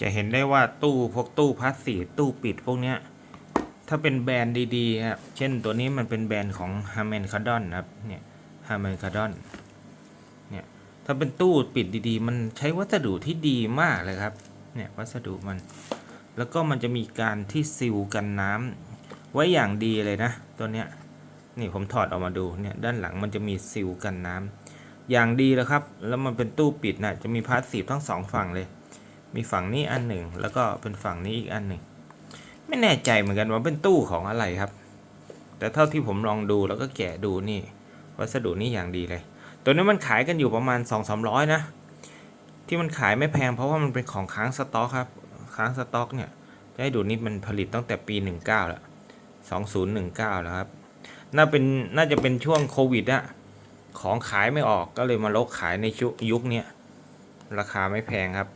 จะเห็นได้ว่าตู้พวกตู้พลาสติกตู้ปิดพวกเนี้ย ถ้าเป็นแบรนด์ดีๆครับ เช่นตัวนี้มันเป็นแบรนด์ของ h a m a n c a d o n ครับ เนี่ย h a m a n c a d o n เนี่ย ถ้าเป็นตู้ปิดดีๆ มันใช้วัสดุที่ดีมากเลยครับ เนี่ยวัสดุมัน แล้วก็มันจะมีการที่ซิลกันน้ำไว้อย่างดีเลยนะ ตัวเนี้ย นี่ผมถอดออกมาดู เนี่ยด้านหลังมันจะมีซิลกันน้ำอย่างดีแล้วครับ แล้วมันเป็นตู้ปิดนะจะมีพาสซีฟทั้งสองฝั่งเลย มีฝั่งนี้อันหนึ่ง แล้วก็เป็นฝั่งนี้อีกอันหนึ่ง ไม่แน่ใจเหมือนกันว่าเป็นตู้ของอะไรครับ แต่เท่าที่ผมลองดูแล้วก็แกะดูนี่ วัสดุนี่อย่างดีเลย ตัวนี้มันขายกันอยู่ประมาณ 2 3 0 0 นะ ที่มันขายไม่แพงเพราะว่ามันเป็นของค้างสต็อกครับ ค้างสต็อกเนี่ยจะให้ดูนี่มันผลิตตั้งแต่ปี 19 แล้ว 2019 แล้วครับ น่าเป็นน่าจะเป็นช่วงโควิดอะของขายไม่ออกก็เลยมาลกขายในชุยุคเนี้ยราคาไม่แพงครับ